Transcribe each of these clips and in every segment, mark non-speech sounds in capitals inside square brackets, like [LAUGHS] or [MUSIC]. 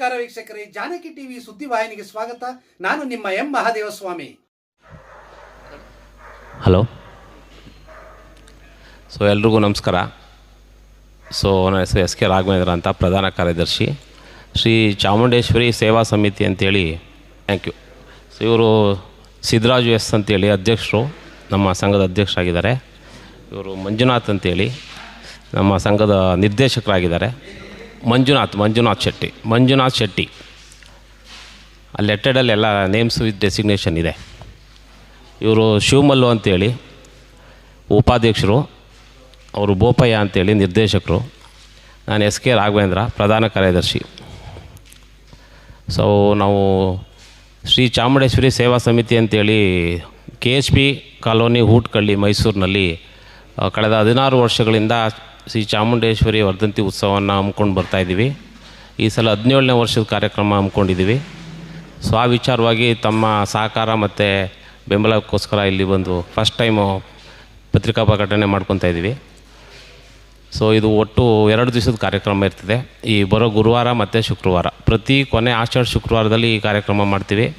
ನಮಸ್ಕಾರ ವೀಕ್ಷಕರೇ, ಜಾನಕಿ ಟಿವಿ ಸುದ್ದಿವಾಹಿನಿಗೆ ಸ್ವಾಗತ. ನಾನು ನಿಮ್ಮ ಎಂ ಮಹಾದೇವಸ್ವಾಮಿ. ಹಲೋ. ಸೊ, ಎಲ್ರಿಗೂ ನಮಸ್ಕಾರ. ಸೊ, ನನ್ನ ಹೆಸರು ಎಸ್ ಕೆ ರಾಘವೇಂದ್ರ ಅಂತ, ಪ್ರಧಾನ ಕಾರ್ಯದರ್ಶಿ. ಶ್ರೀ ಚಾಮುಂಡೇಶ್ವರಿ ಸೇವಾ ಸಮಿತಿ ಅಂತೇಳಿ ಥ್ಯಾಂಕ್ ಯು ಸೊ, ಇವರು ಸಿದ್ದರಾಜು ಎಸ್ ಅಂತೇಳಿ ಅಧ್ಯಕ್ಷರು, ನಮ್ಮ ಸಂಘದ ಅಧ್ಯಕ್ಷರಾಗಿದ್ದಾರೆ. ಇವರು ಮಂಜುನಾಥ್ ಅಂತೇಳಿ, ನಮ್ಮ ಸಂಘದ ನಿರ್ದೇಶಕರಾಗಿದ್ದಾರೆ. ಮಂಜುನಾಥ್ ಮಂಜುನಾಥ್ ಶೆಟ್ಟಿ ಮಂಜುನಾಥ್ ಶೆಟ್ಟಿ. ಆ ಲೆಟರ್ಡಲ್ಲಿ ಎಲ್ಲ ನೇಮ್ಸ್ ವಿತ್ ಡೆಸಿಗ್ನೇಷನ್ ಇದೆ. ಇವರು ಶಿವಮಲ್ಲು ಅಂತೇಳಿ, ಉಪಾಧ್ಯಕ್ಷರು, ಅವರು ಬೋಪಯ್ಯ ಅಂತೇಳಿ ನಿರ್ದೇಶಕರು. ನಾನು ಎಸ್ ಕೆ ರಾಘವೇಂದ್ರ, ಪ್ರಧಾನ ಕಾರ್ಯದರ್ಶಿ. ಸೊ ನಾವು ಶ್ರೀ ಚಾಮುಂಡೇಶ್ವರಿ ಸೇವಾ ಸಮಿತಿ ಅಂತೇಳಿ K H P colony Hootagalli ಮೈಸೂರಿನಲ್ಲಿ ಕಳೆದ ಹದಿನಾರು ವರ್ಷಗಳಿಂದ ಶ್ರೀ ಚಾಮುಂಡೇಶ್ವರಿ ವರ್ಧಂತಿ ಉತ್ಸವವನ್ನು ಹಮ್ಮಿಕೊಂಡು ಬರ್ತಾಯಿದ್ದೀವಿ ಈ ಸಲ ಹದಿನೇಳನೇ ವರ್ಷದ ಕಾರ್ಯಕ್ರಮ ಹಮ್ಮಿಕೊಂಡಿದ್ದೀವಿ. ಸೊ, ಆ ವಿಚಾರವಾಗಿ ತಮ್ಮ ಸಹಕಾರ ಮತ್ತು ಬೆಂಬಲಕ್ಕೋಸ್ಕರ ಇಲ್ಲಿ ಬಂದು ಫಸ್ಟ್ ಟೈಮು ಪತ್ರಿಕಾ ಪ್ರಕಟಣೆ ಮಾಡ್ಕೊತಾ ಇದ್ದೀವಿ. ಸೊ, ಇದು ಒಟ್ಟು ಎರಡು ದಿವಸದ ಕಾರ್ಯಕ್ರಮ ಇರ್ತದೆ. ಈ ಬರೋ ಗುರುವಾರ ಮತ್ತು ಶುಕ್ರವಾರ. ಪ್ರತಿ ಕೊನೆ ಆಷಾಢ ಶುಕ್ರವಾರದಲ್ಲಿ ಈ ಕಾರ್ಯಕ್ರಮ ಮಾಡ್ತೀವಿ.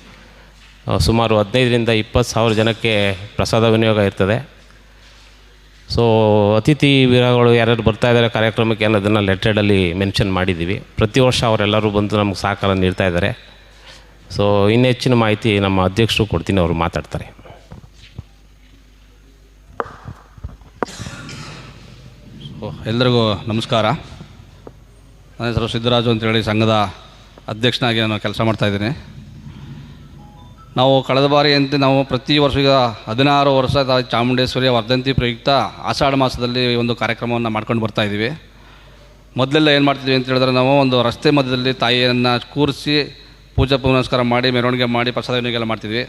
ಸುಮಾರು ಹದಿನೈದರಿಂದ ಇಪ್ಪತ್ತು ಸಾವಿರ ಜನಕ್ಕೆ ಪ್ರಸಾದ ವಿನಿಯೋಗ ಇರ್ತದೆ. ಸೊ ಅತಿಥಿ ವೀರಗಳು ಯಾರ್ಯಾರು ಬರ್ತಾ ಇದ್ದಾರೆ ಕಾರ್ಯಕ್ರಮಕ್ಕೆ ಅನ್ನೋದನ್ನು ಲೆಟ್ರೆಡಲ್ಲಿ ಮೆನ್ಷನ್ ಮಾಡಿದ್ದೀವಿ. ಪ್ರತಿ ವರ್ಷ ಅವರೆಲ್ಲರೂ ಬಂದು ನಮ್ಗೆ ಸಹಕಾರ ನೀಡ್ತಾ ಇದ್ದಾರೆ. ಸೊ ಇನ್ನು ಹೆಚ್ಚಿನ ಮಾಹಿತಿ ನಮ್ಮ ಅಧ್ಯಕ್ಷರು ಕೊಡ್ತೀನಿ, ಅವರು ಮಾತಾಡ್ತಾರೆ. ಎಲ್ರಿಗೂ ನಮಸ್ಕಾರ. ನನ್ನ ಹೆಸರು ಸಿದ್ದರಾಜು ಅಂತೇಳಿ ಸಂಘದ ಅಧ್ಯಕ್ಷನಾಗಿ ನಾನು ಕೆಲಸ ಮಾಡ್ತಾಯಿದ್ದೀನಿ ನಾವು ಕಳೆದ ಬಾರಿಯಂತೆ ನಾವು ಪ್ರತಿ ವರ್ಷ ಈಗ ಹದಿನಾರು ವರ್ಷ ಚಾಮುಂಡೇಶ್ವರಿಯ ವರ್ಧಂತಿ ಪ್ರಯುಕ್ತ ಆಷಾಢ ಮಾಸದಲ್ಲಿ ಒಂದು ಕಾರ್ಯಕ್ರಮವನ್ನು ಮಾಡ್ಕೊಂಡು ಬರ್ತಾ ಇದ್ದೀವಿ. ಮೊದಲೆಲ್ಲ ಏನು ಮಾಡ್ತಿದ್ವಿ ಅಂತ ಹೇಳಿದ್ರೆ ನಾವು ಒಂದು ರಸ್ತೆ ಮಧ್ಯದಲ್ಲಿ ತಾಯಿಯನ್ನು ಕೂರಿಸಿ ಪೂಜೆ ಪುನಸ್ಕಾರ ಮಾಡಿ, ಮೆರವಣಿಗೆ ಮಾಡಿ, ಪ್ರಸಾದ ಎಲ್ಲ ಮಾಡ್ತಿದ್ವಿ.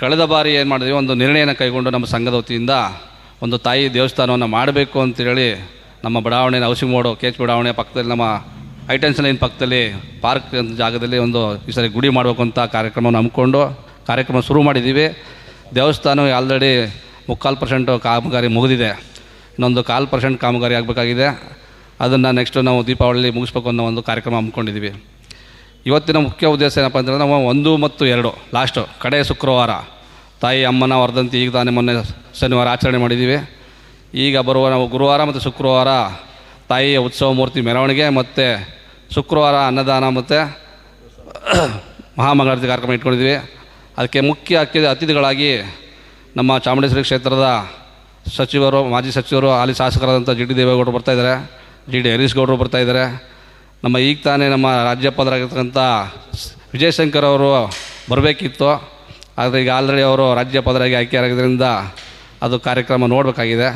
ಕಳೆದ ಬಾರಿ ಏನು ಮಾಡಿದ್ವಿ, ಒಂದು ನಿರ್ಣಯನ ಕೈಗೊಂಡು ನಮ್ಮ ಸಂಘದ ವತಿಯಿಂದ ಒಂದು ತಾಯಿ ದೇವಸ್ಥಾನವನ್ನು ಮಾಡಬೇಕು ಅಂತೇಳಿ ನಮ್ಮ ಬಡಾವಣೆಯ ಔಷಿ ಮೋಡು, ಕೆ ಎಚ್ ಬಡಾವಣೆ ಪಕ್ಕದಲ್ಲಿ ನಮ್ಮ ಐಟೆನ್ಸ್ ಲೈನ್ ಪಕ್ಕದಲ್ಲಿ ಪಾರ್ಕ್ ಜಾಗದಲ್ಲಿ ಒಂದು ಈ ಸರಿ ಗುಡಿ ಮಾಡಬೇಕು ಅಂತ ಕಾರ್ಯಕ್ರಮವನ್ನು ಹಮ್ಮಿಕೊಂಡು ಕಾರ್ಯಕ್ರಮ ಶುರು ಮಾಡಿದ್ದೀವಿ. ದೇವಸ್ಥಾನ ಆಲ್ರೆಡಿ ಮುಕ್ಕಾಲು ಪರ್ಸೆಂಟು ಕಾಮಗಾರಿ ಮುಗಿದಿದೆ. ಇನ್ನೊಂದು ಕಾಲು ಪರ್ಸೆಂಟ್ ಕಾಮಗಾರಿ ಆಗಬೇಕಾಗಿದೆ. ಅದನ್ನು ನೆಕ್ಸ್ಟು ನಾವು ದೀಪಾವಳಿ ಮುಗಿಸ್ಬೇಕು ಅನ್ನೋ ಒಂದು ಕಾರ್ಯಕ್ರಮ ಹಮ್ಮಿಕೊಂಡಿದ್ದೀವಿ. ಇವತ್ತಿನ ಮುಖ್ಯ ಉದ್ದೇಶ ಏನಪ್ಪ ಅಂದರೆ ನಾವು ಒಂದು ಮತ್ತು ಎರಡು ಲಾಸ್ಟು ಕಡೆ ಶುಕ್ರವಾರ. ತಾಯಿ ಅಮ್ಮನ ವರ್ಧಂತಿ ಈಗ ತಾನೇ ಮೊನ್ನೆ ಶನಿವಾರ ಆಚರಣೆ ಮಾಡಿದ್ದೀವಿ. ಈಗ ಬರುವ ನಾವು ಗುರುವಾರ ಮತ್ತು ಶುಕ್ರವಾರ ತಾಯಿಯ ಉತ್ಸವ ಮೂರ್ತಿ ಮೆರವಣಿಗೆ ಮತ್ತು ಶುಕ್ರವಾರ ಅನ್ನದಾನ ಮತ್ತು ಮಹಾಮಂಗಳಾರತಿ ಕಾರ್ಯಕ್ರಮ ಇಟ್ಕೊಂಡಿದ್ವಿ ಅದಕ್ಕೆ ಮುಖ್ಯ ಅತಿಥಿಗಳಾಗಿ ನಮ್ಮ ಚಾಮುಂಡೇಶ್ವರಿ ಕ್ಷೇತ್ರದ ಸಚಿವರು, ಮಾಜಿ ಸಚಿವರು, ಹಾಲಿ ಶಾಸಕರಾದಂಥ ಜಿ ಡಿ ದೇವೇಗೌಡರು ಬರ್ತಾಯಿದ್ದಾರೆ ಜಿ ಡಿ ಹರೀಶ್ ಗೌಡರು ಬರ್ತಾಯಿದ್ದಾರೆ ನಮ್ಮ ಈಗ ತಾನೇ ನಮ್ಮ ರಾಜ್ಯಪಾಲರಾಗಿರ್ತಕ್ಕಂಥ ವಿಜಯಶಂಕರ್ ಅವರು ಬರಬೇಕಿತ್ತು. ಆದರೆ ಈಗ ಆಲ್ರೆಡಿ ಅವರು ರಾಜ್ಯಪಾಲರಾಗಿ ಆಯ್ಕೆಯಾಗಿದ್ದರಿಂದ ಅದು ಕಾರ್ಯಕ್ರಮ ನೋಡಬೇಕಾಗಿದೆ.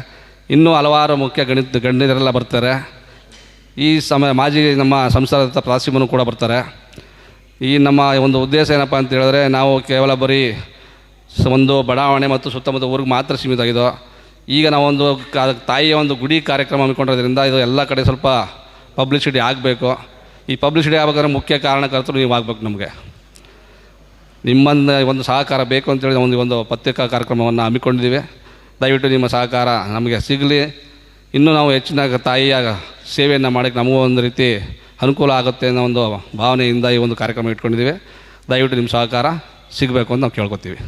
ಇನ್ನೂ ಹಲವಾರು ಮುಖ್ಯ ಗಣಿತ ಗಣ್ಯರೆಲ್ಲ ಬರ್ತಾರೆ. ಈ ಸಮಯ ಮಾಜಿ ನಮ್ಮ ಸಂಸಾರದ ಪ್ರಾಸಿಮನು ಕೂಡ ಬರ್ತಾರೆ. ಈ ನಮ್ಮ ಒಂದು ಉದ್ದೇಶ ಏನಪ್ಪ ಅಂತ ಹೇಳಿದ್ರೆ ನಾವು ಕೇವಲ ಬರೀ ಒಂದು ಬಡಾವಣೆ ಮತ್ತು ಸುತ್ತಮುತ್ತ ಊರಿಗೆ ಮಾತ್ರ ಸೀಮಿತ ಈಗ ನಾವೊಂದು ತಾಯಿಯ ಒಂದು ಗುಡಿ ಕಾರ್ಯಕ್ರಮ ಹಮ್ಮಿಕೊಂಡಿರೋದ್ರಿಂದ ಇದು ಎಲ್ಲ ಕಡೆ ಸ್ವಲ್ಪ ಪಬ್ಲಿಸಿಟಿ ಆಗಬೇಕು. ಈ ಪಬ್ಲಿಸಿಟಿ ಆಗಬೇಕಾದ್ರೆ ಮುಖ್ಯ ಕಾರಣಕರ್ತರು ನೀವು ಆಗಬೇಕು ನಮಗೆ. ನಿಮ್ಮನ್ನು ಒಂದು ಸಹಕಾರ ಬೇಕು ಅಂತೇಳಿ ಒಂದು ಒಂದು ಪತ್ರಿಕಾ ಕಾರ್ಯಕ್ರಮವನ್ನು ಹಮ್ಮಿಕೊಂಡಿದ್ದೀವಿ. ದಯವಿಟ್ಟು ನಿಮ್ಮ ಸಹಕಾರ ನಮಗೆ ಸಿಗಲಿ. ಇನ್ನೂ ನಾವು ಹೆಚ್ಚಿನ ತಾಯಿಯ ಸೇವೆಯನ್ನು ಮಾಡಕ್ಕೆ ನಮಗೂ ಒಂದು ರೀತಿ ಅನುಕೂಲ ಆಗುತ್ತೆ ಅನ್ನೋ ಒಂದು ಭಾವನೆಯಿಂದ ಈ ಒಂದು ಕಾರ್ಯಕ್ರಮ ಇಟ್ಕೊಂಡಿದ್ದೀವಿ. ದಯವಿಟ್ಟು ನಿಮ್ಮ ಸಹಕಾರ ಸಿಗಬೇಕು ಅಂತ ನಾವು ಕೇಳ್ಕೊತೀವಿ.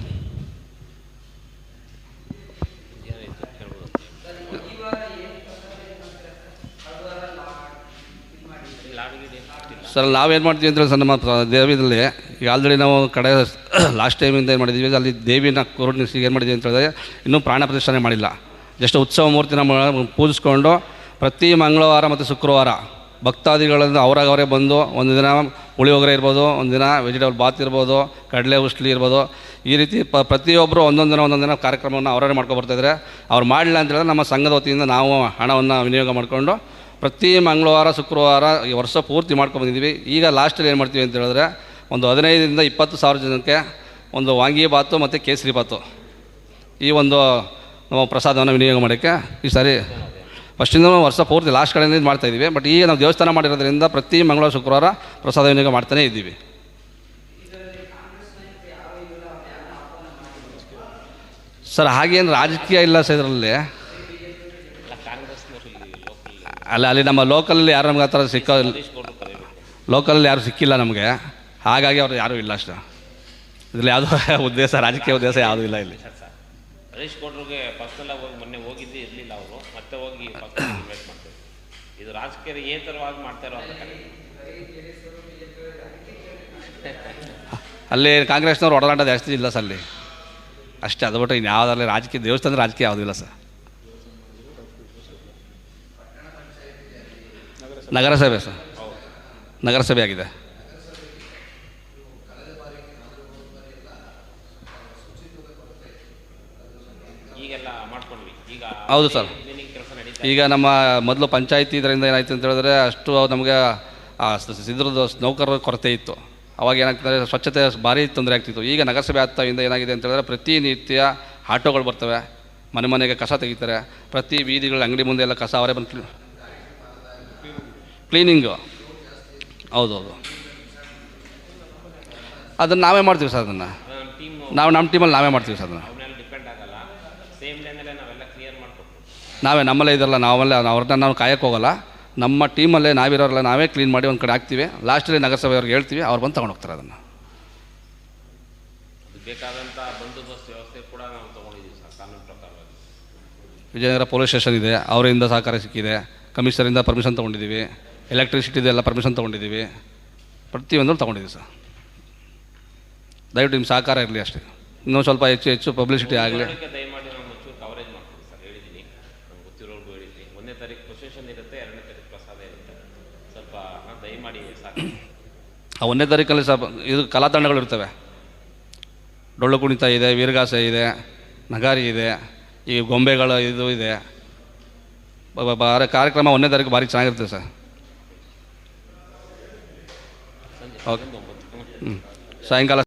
ಸರ್, ನಾವೇನು ಮಾಡ್ತೀವಿ ಅಂತ ಸರ್, ನಮ್ಮ ದೇವಿದಲ್ಲಿ ಈಗ ಆಲ್ರೆಡಿ ನಾವು ಕಡೆ ಲಾಸ್ಟ್ ಟೈಮಿಂದ ಏನು ಮಾಡಿದ್ದೀವಿ ಅಲ್ಲಿ ದೇವಿನ ಕುರುಣಿಸಿ ಏನು ಮಾಡಿದ್ದೀವಿ ಅಂತ ಹೇಳಿದ್ರೆ ಇನ್ನೂ ಪ್ರಾಣ ಪ್ರತಿಷ್ಠಾನೆ ಮಾಡಿಲ್ಲ. ಜಸ್ಟ್ ಉತ್ಸವ ಮೂರ್ತಿನ ಪೂಜಿಸ್ಕೊಂಡು ಪ್ರತಿ ಮಂಗಳವಾರ ಮತ್ತು ಶುಕ್ರವಾರ ಭಕ್ತಾದಿಗಳಿಂದ ಅವರಾಗವರೇ ಬಂದು ಒಂದು ದಿನ ಪುಳಿಯೋಗರೆ ಇರ್ಬೋದು, ಒಂದು ದಿನ ವೆಜಿಟೇಬಲ್ ಬಾತ್ ಇರ್ಬೋದು, ಕಡಲೆ ಉಸ್ಲಿ ಇರ್ಬೋದು, ಈ ರೀತಿ ಪ ಪ್ರತಿಯೊಬ್ಬರು ಒಂದೊಂದು ದಿನ ಒಂದೊಂದು ದಿನ ಕಾರ್ಯಕ್ರಮವನ್ನು ಅವರೇ ಮಾಡ್ಕೊಬರ್ತಾಯಿದ್ರೆ ಅವ್ರು ಮಾಡಲಿಲ್ಲ ಅಂತ ಹೇಳಿದ್ರೆ ನಮ್ಮ ಸಂಘದ ವತಿಯಿಂದ ನಾವು ಹಣವನ್ನು ವಿನಿಯೋಗ ಮಾಡಿಕೊಂಡು ಪ್ರತಿ ಮಂಗಳವಾರ, ಶುಕ್ರವಾರ ಈ ವರ್ಷ ಪೂರ್ತಿ ಮಾಡ್ಕೊಂಬಂದಿದ್ದೀವಿ ಈಗ ಲಾಸ್ಟಲ್ಲಿ ಏನು ಮಾಡ್ತೀವಿ ಅಂತ ಹೇಳಿದ್ರೆ ಒಂದು ಹದಿನೈದರಿಂದ ಇಪ್ಪತ್ತು ಸಾವಿರ ಜನಕ್ಕೆ ಒಂದು ವಾಂಗಿ ಬಾತು ಮತ್ತು ಕೇಸರಿ ಬಾತು ಈ ಒಂದು ನಾವು ಪ್ರಸಾದವನ್ನು ವಿನಿಯೋಗ ಮಾಡೋಕ್ಕೆ ಈ ಸಾರಿ ಫಸ್ಟಿಂದ ವರ್ಷ ಪೂರ್ತಿ ಲಾಸ್ಟ್ ಕಡೆಯಿಂದ ಇದು ಮಾಡ್ತಾ ಇದ್ದೀವಿ ಬಟ್ ಈಗ ನಾವು ದೇವಸ್ಥಾನ ಮಾಡಿರೋದ್ರಿಂದ ಪ್ರತಿ ಮಂಗಳವಾರ, ಶುಕ್ರವಾರ ಪ್ರಸಾದ ವಿನಿಯೋಗ ಮಾಡ್ತಾನೇ ಇದ್ದೀವಿ. ಸರ್, ಹಾಗೇನು ರಾಜಕೀಯ ಇಲ್ಲ ಸರ್ ಇದರಲ್ಲಿ? ಅಲ್ಲ, ಅಲ್ಲಿ ನಮ್ಮ ಲೋಕಲಲ್ಲಿ ಯಾರು ನಮ್ಗೆ ಆ ಥರ ಸಿಕ್ಕ ಲೋಕಲಲ್ಲಿ ಯಾರು ಸಿಕ್ಕಿಲ್ಲ ನಮಗೆ. ಹಾಗಾಗಿ ಅವ್ರು ಯಾರೂ ಇಲ್ಲ ಅಷ್ಟು. ಇದರಲ್ಲಿ ಯಾವುದೋ [LAUGHS] ಉದ್ದೇಶ, ರಾಜಕೀಯ ಉದ್ದೇಶ ಯಾವುದೂ ಇಲ್ಲ ಇಲ್ಲಿ. ಹರೀಶ್ ಗೌಡ್ರಿಗೆ ಪರ್ಸ್ನಲ್ಲಾಗಿ ಹೋಗಿ ಮೊನ್ನೆ ಹೋಗಿದ್ದು ಇರಲಿಲ್ಲ ಅವರು. ಮತ್ತೆ ಹೋಗಿ ಪರ್ಸನಲ್ ಇನ್ವೈಟ್ ಮಾಡ್ತಾರೆ. ಇದು ರಾಜಕೀಯ ಏತರವಾಗಿ ಮಾಡ್ತಾರೋ ಅಲ್ಲಿ ಕಾಂಗ್ರೆಸ್ನವ್ರು ಒಡನಾಟ ಜಾಸ್ತಿ ಇಲ್ಲ ಸರ್ ಅಲ್ಲಿ. ಅಷ್ಟೇ, ಅದು ಬಿಟ್ಟು ಇನ್ಯಾವುದರಲ್ಲಿ ರಾಜಕೀಯ ದೇವಸ್ಥಾನ ರಾಜಕೀಯ ಯಾವುದಿಲ್ಲ ಸರ್. ನಗರಸಭೆ ಸರ್. ನಗರಸಭೆ ಆಗಿದೆ. ಹೌದು ಸರ್. ಈಗ ನಮ್ಮ ಮೊದಲು ಪಂಚಾಯತಿ ಇದರಿಂದ ಏನಾಯ್ತು ಅಂತ ಹೇಳಿದ್ರೆ ಅಷ್ಟು ನಮಗೆ ಸಿದ್ಧದ ಸಿದ್ರದ ನೌಕರರ ಕೊರತೆ ಇತ್ತು. ಅವಾಗ ಏನಾಗ್ತದೆ ಸ್ವಚ್ಛತೆ ಭಾರಿ ತೊಂದರೆ ಆಗ್ತಿತ್ತು. ಈಗ ನಗರಸಭೆ ಆಗ್ತಾವಿಂದ ಏನಾಗಿದೆ ಅಂತ ಹೇಳಿದ್ರೆ ಪ್ರತಿನಿತ್ಯ ಆಟೋಗಳು ಬರ್ತವೆ. ಮನೆ ಮನೆಗೆ ಕಸ ತೆಗಿತಾರೆ. ಪ್ರತಿ ಬೀದಿಗಳ ಅಂಗಡಿ ಮುಂದೆ ಎಲ್ಲ ಕಸ ಅವರೇ ಬಂದು ಕ್ಲೀ ಕ್ಲೀನಿಂಗು ಹೌದೌದು ಅದನ್ನು ನಾವೇ ಮಾಡ್ತೀವಿ ಸರ್ ಅದನ್ನು. ನಾವು ನಮ್ಮ ಟೀಮಲ್ಲಿ ನಾವೇ ಮಾಡ್ತೀವಿ ಸರ್ ಅದನ್ನು. ನಾವೇ ನಮ್ಮಲ್ಲೇ ಇದ್ರಲ್ಲ ನಾವಲ್ಲೇ ಅವ್ರನ್ನ ನಾವು ಕಾಯಕ್ಕೆ ಹೋಗಲ್ಲ. ನಮ್ಮ ಟೀಮಲ್ಲೇ ನಾವಿರೋರಲ್ಲ ನಾವೇ ಕ್ಲೀನ್ ಮಾಡಿ ಒಂದು ಕಡೆ ಹಾಕ್ತೀವಿ. ಲಾಸ್ಟಲ್ಲಿ ನಗರಸಭೆಯವ್ರಿಗೆ ಹೇಳ್ತೀವಿ ಅವ್ರು ಬಂದು ತಗೊಂಡು ಹೋಗ್ತಾರೆ ಅದನ್ನು. ಅದು ಬೇಕಾದಂಥ ಬಂದೋಬಸ್ತ್ ವ್ಯವಸ್ಥೆ ಕೂಡ ನಾವು ತೊಗೊಂಡಿದ್ದೀವಿ ಸರ್ ಕಾನೂನು ಪ್ರಕಾರವಾಗಿ. ವಿಜಯನಗರ ಪೊಲೀಸ್ ಸ್ಟೇಷನ್ ಇದೆ ಅವರಿಂದ ಸಹಕಾರ ಸಿಕ್ಕಿದೆ. ಕಮಿಷನರಿಂದ ಪರ್ಮಿಷನ್ ತೊಗೊಂಡಿದ್ದೀವಿ. ಎಲೆಕ್ಟ್ರಿಸಿಟಿದು ಎಲ್ಲ ಪರ್ಮಿಷನ್ ತೊಗೊಂಡಿದ್ದೀವಿ. ಪ್ರತಿಯೊಂದನ್ನು ತೊಗೊಂಡಿದ್ದೀವಿ ಸರ್. ದಯವಿಟ್ಟು ನಿಮ್ಮ ಸಹಕಾರ ಇರಲಿ ಅಷ್ಟೇ. ಇನ್ನೊಂದು ಸ್ವಲ್ಪ ಹೆಚ್ಚು ಹೆಚ್ಚು ಪಬ್ಲಿಸಿಟಿ ಆಗಲಿ ಅದಕ್ಕೆ ದಯಮಾಡಿ ನಾವು ಒಂಚೂರು ಕವರೇಜ್ ಮಾಡ್ತೀವಿ ಸರ್ ಹೇಳಿದ್ದೀನಿ ನಮ್ಗೆ ಗೊತ್ತಿರೋರ್ಗೂ ಹೇಳಿದ್ದೀನಿ ಒಂದನೇ ತಾರೀಕು ಪ್ರೊಸೆಷನ್ ಇರುತ್ತೆ ಎರಡನೇ ತಾರೀಕು ಪ್ರಸಾದ ಇರುತ್ತೆ ಸ್ವಲ್ಪ ಹಾ, ದಯಮಾಡಿ ಸಾಕು ಆ ಒಂದನೇ ತಾರೀಕಲ್ಲಿ ಸಹ ಇದು ಕಲಾತಂಡಗಳು ಇರ್ತವೆ. ಡೊಳ್ಳು ಕುಣಿತ ಇದೆ ವೀರಗಾಸೆ ಇದೆ ನಗಾರಿ ಇದೆ ಈ ಗೊಂಬೆಗಳ ಇದು ಇದೆ. ಬ- ಬ- ಕಾರ್ಯಕ್ರಮ ಒಂದನೇ ತಾರೀಕು ಭಾರಿ ಚೆನ್ನಾಗಿರುತ್ತೆ ಸರ್. ಓಕೆ. ಹ್ಞೂ ಸಾಯಂಕಾಲ